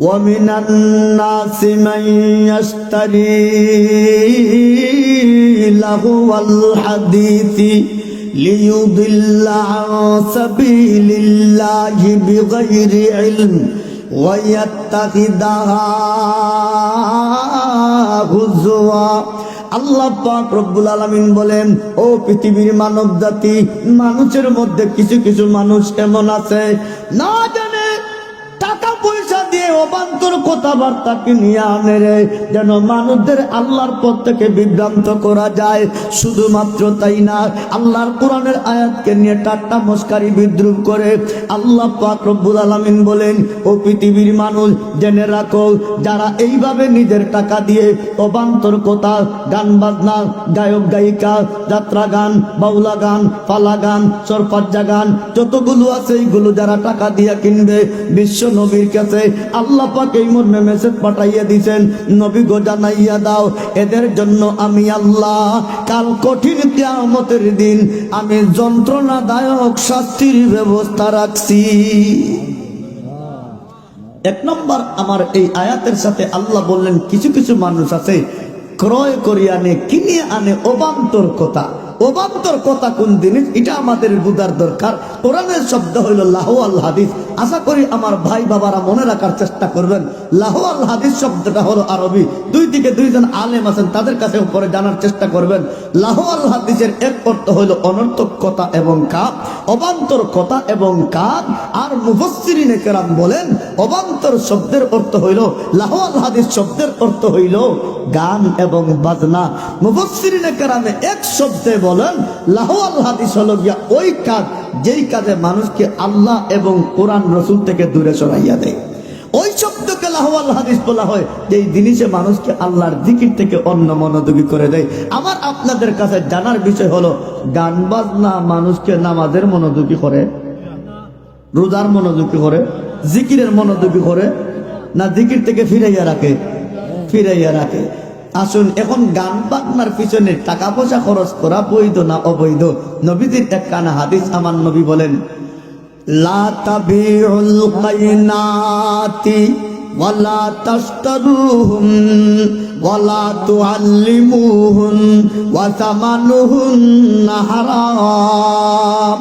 ومن الناس من يشتري لهو الحديث ليضل عن سبيل الله بغير علم ويتخذها হুজুয়া আল্লাহ পাক রব্বুল আলামিন বলেন ও পৃথিবীর মানব জাতি মানুষের মধ্যে কিছু কিছু মানুষ এমন আছে না অবান্তর কথাবার্তাকে নিয়ে আনে রে? যেন মানুষদের আল্লাহর পথ থেকে বিভ্রান্ত করা যায়। শুধুমাত্র তাই না, আল্লাহর কোরআনের আয়াতকে নিয়ে টাট্টা মস্কারি বিদ্রুপ করে আল্লাহ পাক রব্বুল আলামিন বলেন, ও পৃথিবীর মানুষ, জেনে রাখো, যারা এইভাবে নিজের টাকা দিয়ে অবান্তর কথা গান বাজনা গায়ক, গায়িকা, যাত্রা গান, বাউলা গান, পালা গান সরপাজ্জা গান, যতগুলো আছে, এইগুলো যারা টাকা দিয়ে কিনবে, বিশ্ব নবীর কাছে আল্লাহ পাক মর্মে মেসেজ পাঠাইয়া দিছেন, নবী গো, জানাইয়া দাও, এদের জন্য আমি আল্লাহ, কাল কঠিন কিয়ামতের দিন আমি যন্ত্রণাদায়ক শাস্তির ব্যবস্থা রাখছি। এক নম্বর, আমার এই আয়াতের সাথে আল্লাহ বললেন, কিছু কিছু মানুষ আছে, ক্রয় করি আনে, কিনে আনে, অবান্তর কথা। অবান্তর কথা কোন জিনিস? এটা আমাদের বুঝার দরকার। কোরআনের শব্দ হইল লাহো আল হাদিস। আশা করি আমার ভাই বাবারা মনে রাখার চেষ্টা করবেন। লাহো আল হাদিস শব্দটা হলো আরবি। দুই দিকে দুইজন আলেম আছেন, তাদের কাছে পরে জানার চেষ্টা করবেন। লাহো আল হাদিসের এক অর্থ হইল অনর্থক কথা এবং কাপ অবান্তর কথা এবং কাপ আর মুফসিরিনে কেরাম বলেন, অবান্তর শব্দের অর্থ হইল লাহো আল হাদিস শব্দের অর্থ হইল গান এবং বাজনা। মুফসিরিনে কেরামে এক শব্দে বলেন লাহো আল হাদিস হলো গিয়া ওই কাজ যেই কাজে মানুষকে আল্লাহ এবং কোরআন রসুল থেকে দূরে সরাইয়া দেয়। ওই শব্দকে লাহওয়াল হাদিস বলা হয় যে জিনিসে মানুষকে আল্লাহর দিকির থেকে অন্য মনোযোগী করে দেয়। আমার আপনাদের কাছে জানার বিষয় হলো, গান বাজনা মানুষকে নামাজের মনোযোগী করে, রোজার মনোযোগী করে, জিকিরের মনোযোগী করে, না জিকির থেকে ফিরাইয়া রাখে? ফিরাইয়া রাখে। আসুন এখন গান বাজনার পিছনে টাকা পয়সা খরচ করা বৈধ না অবৈধ নবীজির এক কানা হাদিস আমার নবী বলেন لا تبيعوا القينات ولا تشتروهن ولا تعلموهن وثمنهن حرام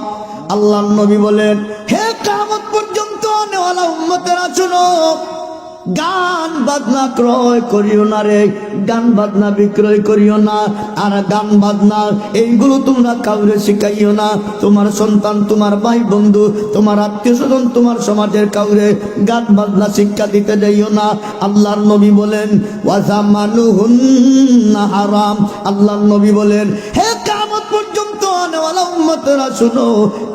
আল্লাহ নবী বলেন হে কামত পর্যন্ত নেওয়ালা উম্মতেরা শুনো গান বাজনা ক্রয় করিও না রে, গান বাজনা বিক্রয় করিও না। আর গান বাজনা, এইগুলো তোমরা কাউরে শিখাইও না। তোমার সন্তান, তোমার ভাই বন্ধু, তোমার আত্মীয় স্বজন, তোমার সমাজের কাউরে গান বাজনা শিক্ষা দিতে যাইও না। আল্লাহর নবী বলেন ওয়াজা মানু হারাম। আল্লাহর নবী বলেন, হে উম্মতেরা শুনো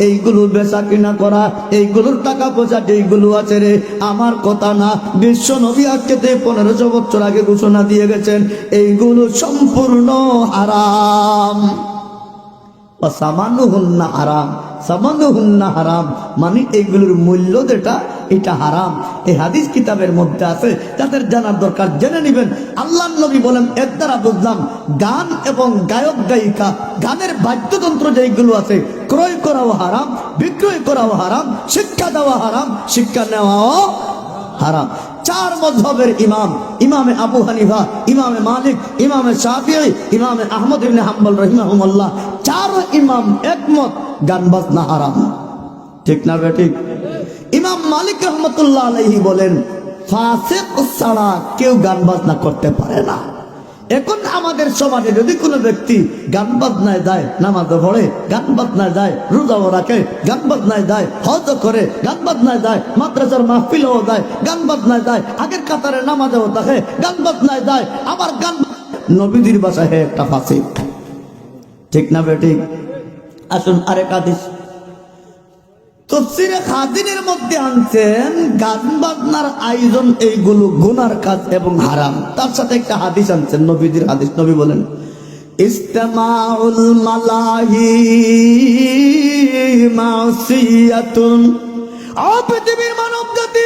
এইগুলো বেচা কিনা করা, এইগুলোর টাকা পয়সা যেইগুলো আছে রে। আমার কথা না, বিশ্ব নবী আজকেতে পনেরোশো বছর আগে ঘোষণা দিয়ে গেছেন, এইগুলো সম্পূর্ণ আরাম সামান্য হুন্না হারাম। সামান্য হুন্না হারাম মানে এইগুলোর মূল্য যেটা, এটা হারাম। এই হাদিস কিতাবের মধ্যে আছে, যাদের জানার দরকার জেনে নেবেন। আল্লাহ নবী বলেন, এর দ্বারা বুঝলাম, গান এবং গায়ক গায়িকা, গানের বাদ্যযন্ত্র যেইগুলো আছে, ক্রয় করাও হারাম, বিক্রয় করাও হারাম, শিক্ষা দেওয়া হারাম, শিক্ষা নেওয়াও হারাম। চার মজহবের ইমাম, ইমামে আবু হানিফা, ইমামে মালিক, ইমামে শাফিঈ, ইমামে আহমদ ইবনে হাম্বল রহিমাহুল্লাহ চার ইমাম একমত গান বাজনা হারাম। ঠিক না বেটি ইমাম মালিক রহমতুল্লাহ আলাইহি বলেন, ফাসিক ছাড়া কেউ গান বাজনা করতে পারে না। এখন আমাদের সমাজে যদি কোনো ব্যক্তি গান বাজনায় যায় নামাজও পড়ে, গান বাজনায় যায়, রোজাও রাখে, গান বাজনায় যায়, হজ করে, গান বাজনায় যায়, মাদ্রাসার মাহফিলও যায়, গান বাজনায় যায়, আগের কাতারে নামাজেও থাকে, গান বাজনায় যায়, আবার গান নবীদের বাসায় একটা ফাঁসিক। ঠিক না বেটি আসুন আরেক আদেশ তফসিরে খাদিনের মধ্যে আনছেন গান বাজনার আয়োজন এইগুলো গুনার কাজ এবং হারাম। তার সাথে একটা হাদিস আনছেন নবীদের হাদিস। নবী বলেন ইস্তেমাউল মালাহি মাসিয়াতুন। পৃথিবীর মানব জাতি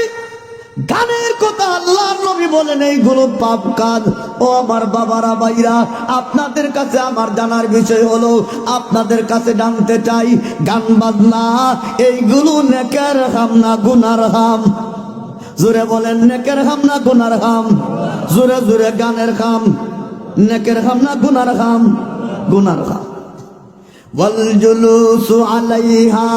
গানের কথা আল্লাহর নবী বলেন এইগুলো পাপ কাজ ও আমার বাবারা ভাইরা আপনাদের কাছে আমার জানার বিষয় হলো আপনাদের কাছে জানতে চাই গান বাজনা এইগুলো নেকের হাম না গুনার হাম জোরে বলেন নেকের খাম না গুনার খাম জোরে জোরে গানের খাম নেকের খাম না গুনার খাম গুনার খাম والجلوس عليها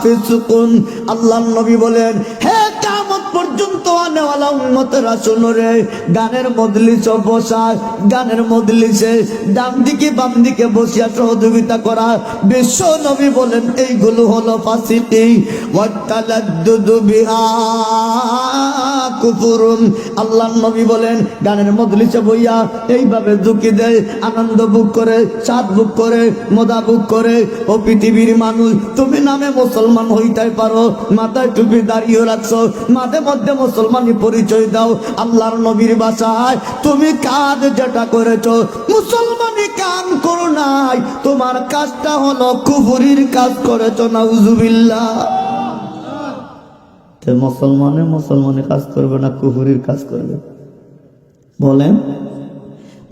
ফিসকুন আল্লাহ নবী বলেন, হে কামত পর্যন্ত আনেওয়ালা উন্মতেরা শোনো রে গানের মদলিস বসা গানের মদলিসে ডান দিকে বাম দিকে বসিয়া সহযোগিতা করা। বিশ্ব নবী বলেন, এইগুলো হলো ফাসিকি। ওয়াতালাদ্দুদু বিহা। কুফুরুন। আল্লাহ নবী বলেন গানের মজলিসে বইয়া এইভাবে ঝুঁকি দেয়, আনন্দ বুক করে সাত বুক করে মদা বুক করে। ও পৃথিবীর মানুষ, তুমি নামে মুসলমান হইতে পারো, মাথায় টুপি দাঁড়িয়ে রাখছো, মাঝে মধ্যে মুসলমানি পরিচয় দাও। আল্লাহর নবীর বাসায়, তুমি কাজ যেটা করেছ মুসলমানি কাম করো নাই। তোমার কাজটা হলো কুফুরির কাজ করেছ, নাউজুবিল্লাহ। তো মুসলমানে মুসলমানে কাজ করবে না কুহুরির কাজ করবে? বলেন।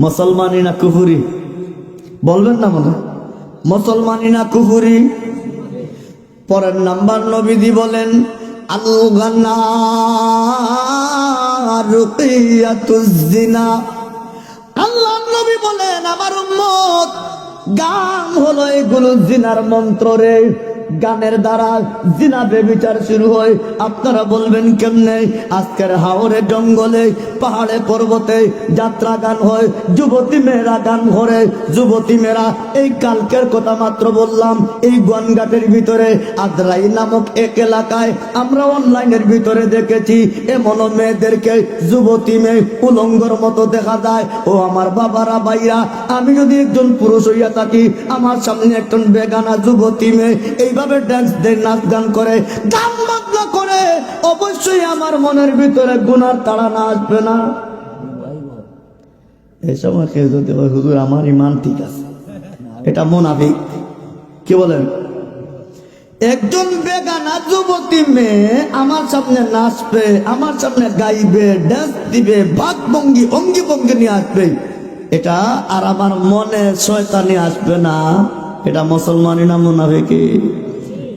মুসলমানি না কুহুরি? বলবেন না মনে? মুসলমানি না কুহুরি? পরের নাম্বার নবীদি বলেন আল্লাহ নবী বলেন, আমার উম্মত, গান হলো এগুলো জিনার মন্ত্র রে। গানের দ্বারা জিনা বেবিচার শুরু হয়। আপনারা বলবেন কেমনে? আজকের হাওরে জঙ্গলে, পাহাড়ে পর্বতে যাত্রা গান হয়, যুবতী মেয়েরা গান করে যুবতী মেয়েরা, এই কালকের কথা মাত্র বললাম, এই গনঘাটের ভিতরে আদ্রাই নামক এক এলাকায় আমরা অনলাইনের ভিতরে দেখেছি এমন মেয়েদেরকে যুবতী মেয়ে উলঙ্গর মতো দেখা যায়। ও আমার বাবারা, ভাইরা, আমি যদি একজন পুরুষ হইয়া থাকি, আমার সামনে একজন বেগানা যুবতী মেয়ে, এইভাবে ড্যান্স দেয় নাচ গান করে, গান বাজনা করে, অবশ্যই আমার মনের ভিতরে গুনার তাড়া না আসবে না। এই সময় কেউ যদি হুজুর, আমার ইমান ঠিক আছে। এটা মোনাফিক। কি বলেন? একজন বেগানা যুবতী মেয়ে আমার সামনে নাচবে, আমার সামনে গাইবে ডান্স দিবে ভাগ ভঙ্গি অঙ্গি ভঙ্গি নিয়ে আসবে। এটা আর আমার মনে শয়তানি আসবে না। এটা মুসলমানি না মুনাফিকি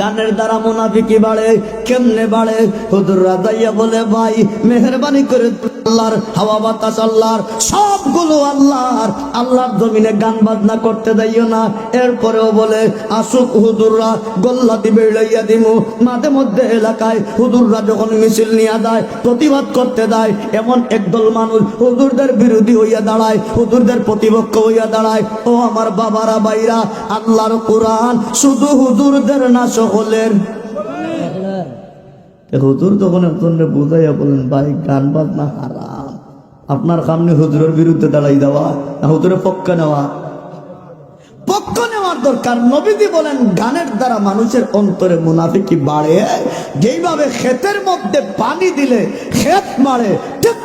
গানের দ্বারা মুনাফিকি বাড়ে, কেমনে বাড়ে? হুদুর রাজাইয়া বলে, ভাই, মেহরবানি করে আল্লাহর হাওয়া বাতাস, আল্লাহর সবগুলো আল্লাহর আল্লাহর জমিনে গান বাজনা করতে যাইও না। এরপরেও বলে, আসুক হুদুররা গোল্লা দিবে লইয়া দিমু। মাঝে মধ্যে এলাকায় হুদুররা যখন মিছিল নিয়ে যায়, প্রতিবাদ করতে দেয় এমন একদল মানুষ হুদুরদের বিরোধী হইয়া দাঁড়ায়, হুজুরদের প্রতিপক্ষ হইয়া দাঁড়ায়, ও আমার বাবারা বাইরা আল্লাহর কোরআন শুধু হুজুরদের না সকলের। হুজুর তখন একজনকে বুঝাইয়া বলেন ভাই, গান বাজনা হারাম। আপনার সামনে হুজুরের বিরুদ্ধে দাঁড়াই দেওয়া, না হুজুরের পক্ষে নেওয়া? পক্ষ নেওয়ার দরকার। বলেন, গানের দ্বারা মানুষের অন্তরে মুনাফিকি বাড়ে। যেইভাবে ক্ষেতের মধ্যে পানি দিলে ক্ষেত মারে, ঠিক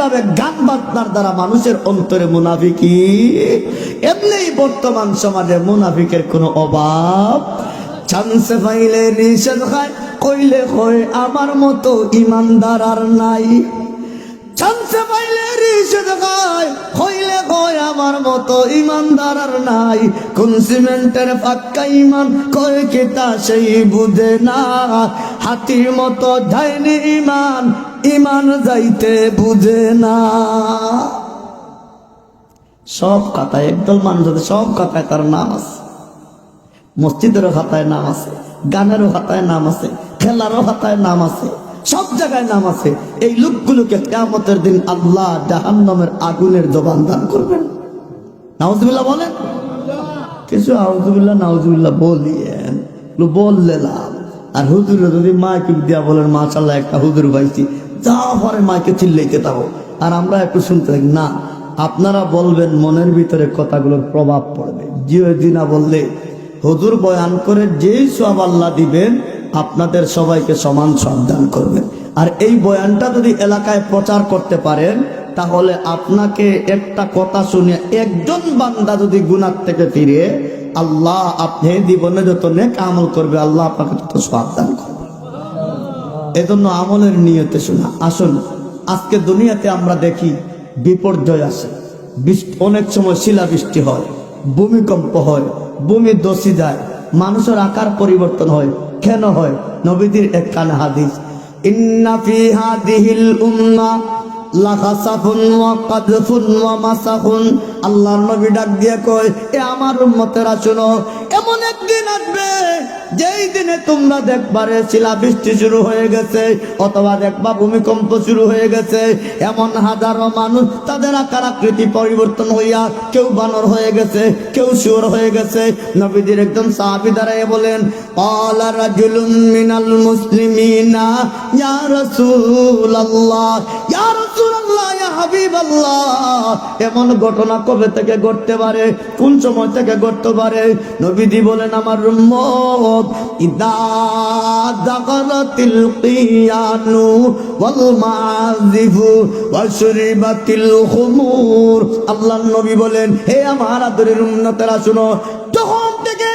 ভাবে গান বাজনার দ্বারা মানুষের অন্তরে মুনাফিকি। এমনি বর্তমান সমাজে মুনাফিকের কোনো অভাব চান্স পাইলে নিষেধ খায় কইলে হয় আমার মতো ইমানদার আর নাই। হইলে কয় মতো নাই। কোন ইমান কয় না। হাতির মতো যায়নি ইমান ইমান যাইতে বুঝে না। সব খাতায় একদল মানুষ সব খাতায় তার নাম আছে। মসজিদেরও খাতায় নাম আছে, গানেরও খাতায় নাম আছে, খেলারও খাতায় নাম আছে, সব জায়গায় নাম আছে। এই লোকগুলোকে কেমতের দিন আল্লাহ জাহান্নামের আগুনের জবান দান করবেন। নাউজুবিল্লাহ বলেন। কিছু আউজুবিল্লাহ, নাউজুবিল্লাহ বলিয়েন। বললে লাভ। আর হুজুরে যদি মাকে দিয়া বলেন মাশাল্লাহ একটা হুজুর পাইছি। যা পরে মাকে চিল্লাইতে থাকো। আর আমরা একটু শুনতে থাকি, না, আপনারা বলবেন, মনের ভিতরে কথাগুলোর প্রভাব পড়বে। জিও দিনা বললে হুজুর বয়ান করে যেই সব আল্লাহ দিবেন, আপনাদের সবাইকে সমান সাবধান করবেন আর এই বয়ানটা যদি এলাকায় প্রচার করতে পারেন, তাহলে আপনাকে একটা কথা শুনে একজন বান্দা যদি গুনার থেকে ফিরে, আল্লাহ আপনি জীবনে যত নেক আমল করবে, আল্লাহ আপনাকে তত সাবধান করবে। এজন্য আমলের নিয়তে শোনা, আসুন, আজকে দুনিয়াতে আমরা দেখি বিপর্যয় বৃষ্টি, অনেক সময় শিলাবৃষ্টি হয়, ভূমিকম্প হয় ভূমি দোষী যায়। মানুষের আকার পরিবর্তন হয় কেন হয়। নবীদের এক হাদিস, ইন্না ফি হাদিহিল উম্মা ওয়া কাদফুন ওয়া মাসাখুন আল্লাহর নবী ডাক দিয়ে কয়, এ আমার শুনো, এমন একদিন আসবে, যেই দিনে তোমরা দেখবারে শিলা বৃষ্টি শুরু হয়ে গেছে, অথবা দেখবা ভূমিকম্প শুরু হয়ে গেছে। এমন হাজারো মানুষ, তাদের আকার আকৃতি পরিবর্তন হইয়া কেউ বানর হয়ে গেছে, কেউ শুয়োর হয়ে গেছে। নবীদের একজন সাহাবি দাঁড়ায় বলেন আলা রাজুলুম মিনাল মুসলিমিনা, ইয়া রাসূলুল্লাহ, ইয়া এমন ঘটনা কবে থেকে ঘটতে পারে? কোন সময় থেকে ঘটতে পারে? নবীজি বলেন, আমার আল্লাহর নবী বলেন, হে আমার আদরের উম্মতেরা, শুনো তখন থেকে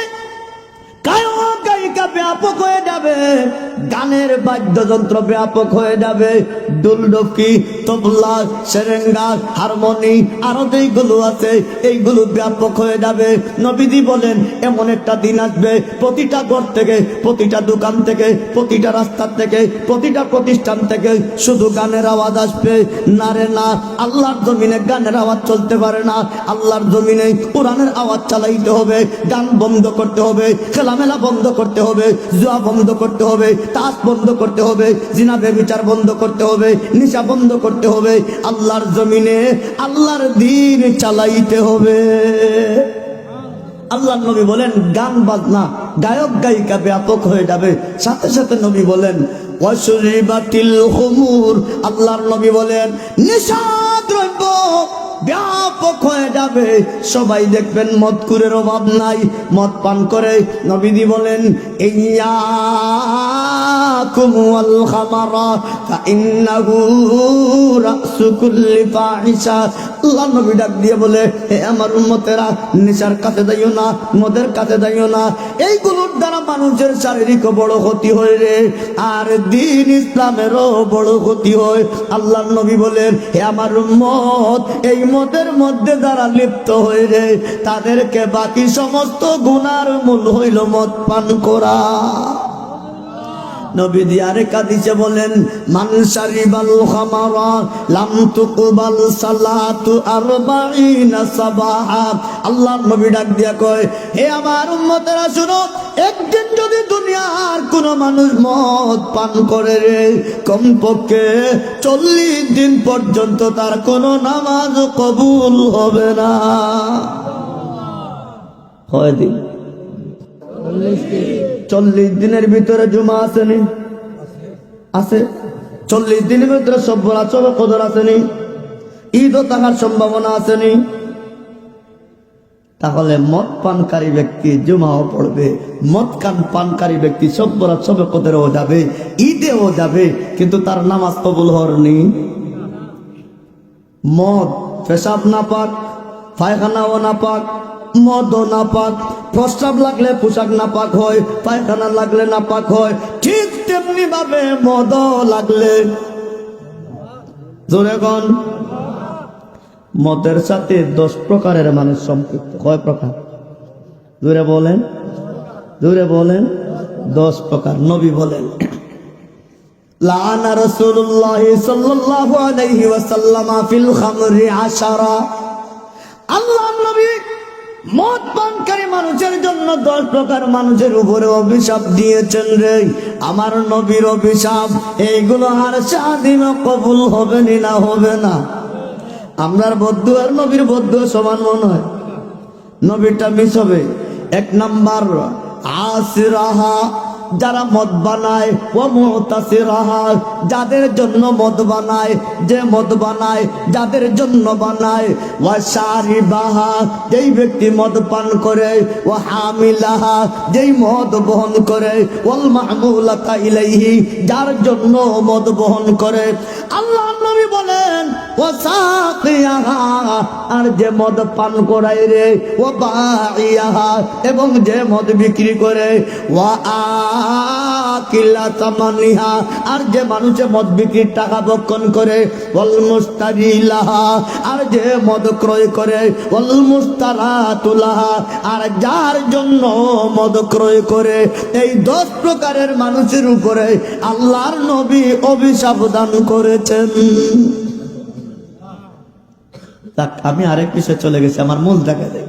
ব্যাপক হয়ে যাবে গানের বাদ্যযন্ত্র ব্যাপক হয়ে যাবে। দুলডকি তবলা, সেরেঙ্গা, হারমোনি, আরও যেইগুলো আছে, এইগুলো ব্যাপক হয়ে যাবে। নবীজি বলেন, এমন একটা দিন আসবে, প্রতিটা ঘর থেকে, প্রতিটা দোকান থেকে, প্রতিটা রাস্তা থেকে, প্রতিটা প্রতিষ্ঠান থেকে শুধু গানের আওয়াজ আসবে। না রে না, আল্লাহর জমিনে গানের আওয়াজ চলতে পারে না। আল্লাহর জমিনে কোরআনের আওয়াজ চালাইতে হবে, গান বন্ধ করতে হবে, খেলামেলা বন্ধ করতে হবে, জুয়া বন্ধ করতে হবে তাস বন্ধ করতে হবে জিনাবে বিচার বন্ধ করতে হবে, নিশা বন্ধ করতে হবে, আল্লাহর জমিনে আল্লাহর দিন চালাইতে হবে। আল্লাহ নবী বলেন, গান বাজনা, গায়ক গায়িকা ব্যাপক হয়ে যাবে। সাথে সাথে নবী বলেন ওয়াসুরিবাতিল হুমুর। আল্লাহর নবী বলেন, নেশা দ্রব্য ব্যাপক হয়ে যাবে। সবাই দেখবেন মদ মদকুরের অভাব নাই। মদ পান করে নবীদি বলেন ইয়া আল্লাহ নবী ডাক দিয়ে বলে, হে আমার উম্মতেরা নেশার কাছে যাইও না, মদের কাছে যাইও না। এইগুলোর দ্বারা মানুষের শারীরিক বড় ক্ষতি হয় রে। আর দিন ইসলামেরও বড় ক্ষতি হয়। আল্লাহ নবী বলেন, হে আমার উম্মত, এই মদের মধ্যে যারা লিপ্ত হয়ে রে, তাদেরকে বাকি সমস্ত গুনার মূল হইল মদ পান করা। নবী দিয়ারে কাদিসে বলেন মানসারিবাল খামারা লাম তুকবাল সালাতু আরবাইনা সাবাহা। আল্লাহ নবী ডাক দিয়া কয়, হে আমার উম্মতেরা, শুনো, একদিন যদি দুনিয়ার কোন মানুষ মদ পান করে রে, কমপক্ষে চল্লিশ দিন পর্যন্ত তার কোনো নামাজ কবুল হবে না। হয় দিন চল্লিশ দিনের ভিতরে জুমা আসেনি। আছে চল্লিশ দিনের ভিতরে সব্বর আচর কদর আসেনি। ঈদও থাকার সম্ভাবনা আসেনি। তাহলে মদ পানকারী ব্যক্তি জুমাও পড়বে। মদ কান পানকারী ব্যক্তি সব্বর সবে কদরেও যাবে, ঈদেও যাবে, কিন্তু তার নামাজ কবুল হরনি মদ, পেশাব না পাক পায়খানাও না পাক মদও না পাক প্রস্রাব লাগলে পোশাক না পাক হয়, পায়খানা লাগলে না পাক হয়, ঠিক তেমনি ভাবে মদ লাগলে। জোরে গন মদের সাথে দশ প্রকারের মানুষ সম্পৃক্ত। কয় প্রকার? জোরে বলেন। জোরে বলেন। দশ প্রকার। নবী বলেন, লানা রাসূলুল্লাহ সাল্লাল্লাহু আলাইহি ওয়াসাল্লাম ফিল খামরি আশারা। আল্লাহ নবী মদ পানকারী মানুষের জন্য দশ প্রকার মানুষের উপরে অভিশাপ দিয়েছেন রে। আমার নবীর অভিশাপ, এইগুলো আর স্বাধীন কবুল হবে না হবে না। আপনার বদ্ধ আর নবীর বদ্ধ সমান মনে হয়। নবীরটা মিস হবে। এক নাম্বার আসরাহা যারা মদ বানায় ও মুতাসিরাহা, যাদের জন্য মদ বানায়, যে মদ বানায়, যাদের জন্য বানায়, ওয়া শারিবাহা যেই ব্যক্তি মদ পান করে ও হামিলাহা, যেই মদ বহন করে, ওয়াল মাহমুলাতা ইলাইহি, যার জন্য মদ বহন করে। আল্লাহ নবী বলেন ও সাকিয়াহা আর যে মদ পান করায় রে ও বাইয়াহা এবং যে মদ বিক্রি করে ও আকিল্লা তামানিহা আর যে মানুষে মদ বিক্রির টাকা বক্ষণ করে মুস্তারিলাহা আর যে মদ ক্রয় করে মুস্তারাতুলাহা আর যার জন্য মদ ক্রয় করে, এই দশ প্রকারের মানুষের উপরে আল্লাহর নবী অভিশাপ দান করেছেন। আমি আরেক বিষয়ে চলে গেছি, আমার মূল দেখা দেয়